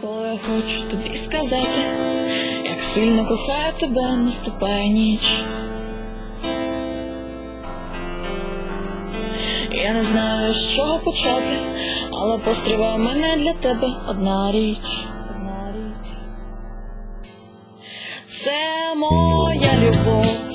Коли я хочу тобі сказати, як сильно кохаю тебе, наступає ніч. Я не знаю, з чого почати, але постриває в мене для тебе. Одна річ. Це моя любов,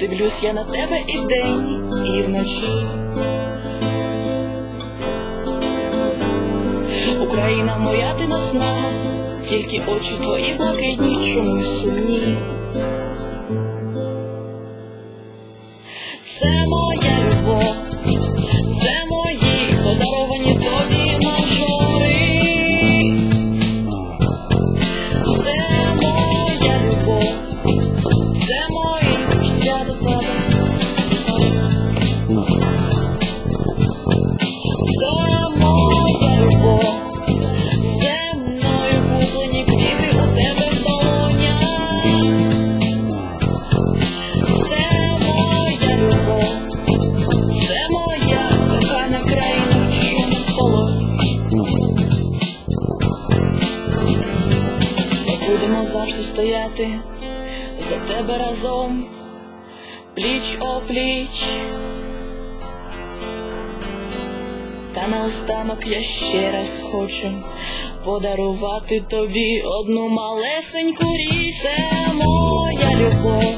дивлюсь я на тебе і вдень, і вночі. Україна моя ти насна, тільки очі твої блакитні чомусь сумні. Це моя Завжди стояти за тебе разом, пліч опліч, пліч. Та наостанок я ще раз хочу подарувати тобі одну малесеньку річ. Це моя любов,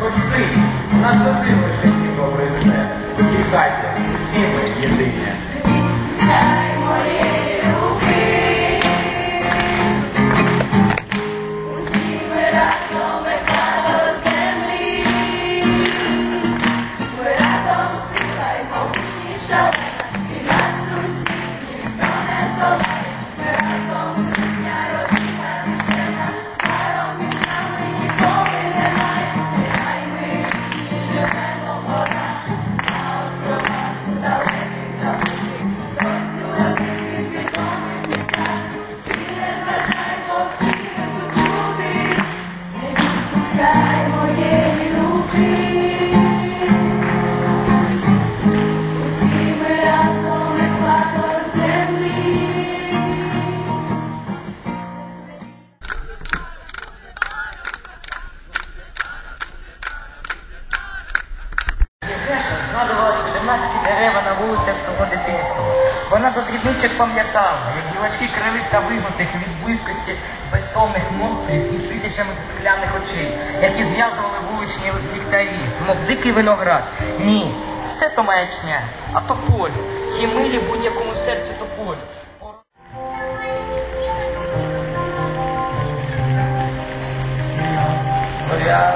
хоч син, нас один лише і добре все. Чекайте, всі ми єдині. Євгеша згадувала 14 дерева на вулицях свого дитинства. Вона до дрібничок пам'ятала, як дівочки кривих та вигнутих від близькості бетонних монстрів із тисячами скляних очей, які зв'язували вуличні ліхтарі, мов дикий виноград. Ні, все то маячня, а то полі, ті милі будь-якому серцю тополі. Твоя душа